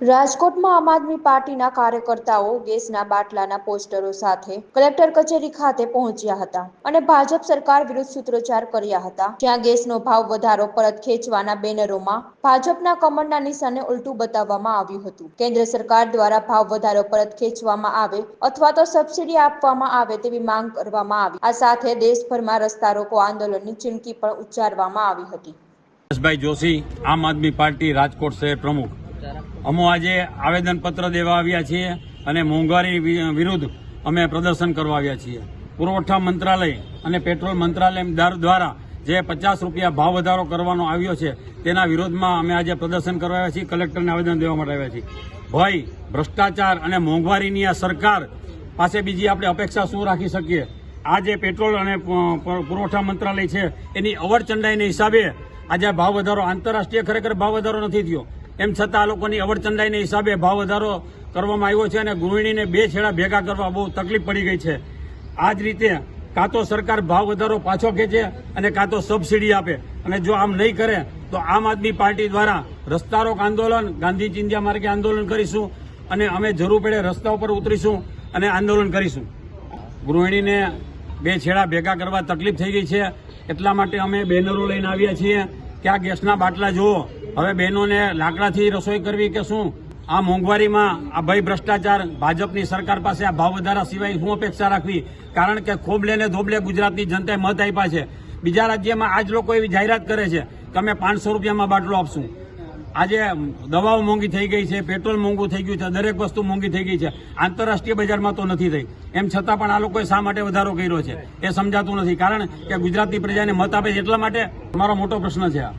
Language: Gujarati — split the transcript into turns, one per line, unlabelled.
રાજકોટમાં આમ આદમી પાર્ટીના કાર્યકર્તાઓ ગેસના બાટલાના પોસ્ટરો સાથે કલેક્ટર કચેરી ખાતે પહોંચ્યા હતા અને ભાજપ સરકાર વિરુદ્ધ સૂત્રોચ્ચાર કર્યા હતા. જ્યાં ગેસનો ભાવ વધારો પરત ખેંચવાના બેનરોમાં ભાજપના કમળના નિશાને ઉલટું બતાવવામાં આવ્યું હતું. કેન્દ્ર સરકાર દ્વારા ભાવ વધારો પરત ખેંચવામાં આવે અથવા તો સબસિડી આપવામાં આવે તેવી માંગ કરવામાં આવી. આ સાથે દેશભરમાં રસ્તા રોકો આંદોલનની ચીમકી પણ ઉચ્ચારવામાં આવી હતી.
જોશી, આમ આદમી પાર્ટી રાજકોટ શહેર પ્રમુખ. અમો આજે આવેદનપત્ર દેવા આવ્યા છીએ અને મોંઘવારી વિરુદ્ધ અમે પ્રદર્શન કરવા આવ્યા છીએ. પુરવઠા મંત્રાલય અને પેટ્રોલ મંત્રાલય દ્વારા જે પચાસ રૂપિયા ભાવ વધારો કરવાનો આવ્યો છે, તેના વિરોધમાં અમે આજે પ્રદર્શન કરવા આવ્યા છીએ, કલેક્ટરને આવેદન દેવા માટે આવ્યા છીએ. ભય, ભ્રષ્ટાચાર અને મોંઘવારીની આ સરકાર પાસે બીજી આપણે અપેક્ષા શું રાખી શકીએ? આ જે પેટ્રોલ અને પુરવઠા મંત્રાલય છે, એની અવરચંડાઈને હિસાબે આજે ભાવ વધારો, આંતરરાષ્ટ્રીય ખરેખર ભાવ વધારો નથી થયો. એમ છતાં આ લોકોની અવરચંડાઈના હિસાબે ભાવ વધારો કરવામાં આવ્યો છે અને ગૃહિણીને બે છેડા ભેગા કરવા બહુ તકલીફ પડી ગઈ છે. આ જ રીતે કાં તો સરકાર ભાવ વધારો પાછો ખેંચે અને કાં તો સબસિડી આપે. અને જો આમ નહીં કરે, તો આમ આદમી પાર્ટી દ્વારા રસ્તા રોક આંદોલન, ગાંધી ચિંધ્યા માર્ગે આંદોલન કરીશું અને અમે જરૂર પડે રસ્તા ઉપર ઉતરીશું અને આંદોલન કરીશું. ગૃહિણીને બે છેડા ભેગા કરવા તકલીફ થઈ ગઈ છે. એટલા માટે અમે બેનરો લઈને આવ્યા છીએ. કે આ ગેસના બાટલા જુઓ. હવે બહેનોને લાકડાથી રસોઈ કરવી કે શું? આ મોંઘવારીમાં આ ભય ભ્રષ્ટાચાર ભાજપની સરકાર પાસે આ ભાવ વધારા સિવાય શું અપેક્ષા રાખવી? કારણ કે ખોબલે ને ધોબલે ગુજરાતની જનતાએ મત આપ્યા છે. બીજા રાજ્યમાં આજ લોકો એવી જાહેરાત કરે છે કે અમે પાંચસો રૂપિયામાં બાટલો આપશું. આજે દવાઓ મોંઘી થઈ ગઈ છે, પેટ્રોલ મોંઘું થઈ ગયું છે, દરેક વસ્તુ મોંઘી થઈ ગઈ છે. આંતરરાષ્ટ્રીય બજારમાં તો નથી થઈ. એમ છતાં પણ આ લોકોએ શા માટે વધારો કર્યો છે? એ સમજાતું નથી. કારણ કે ગુજરાતની પ્રજાને મત આપે એટલા માટે? મારો મોટો પ્રશ્ન છે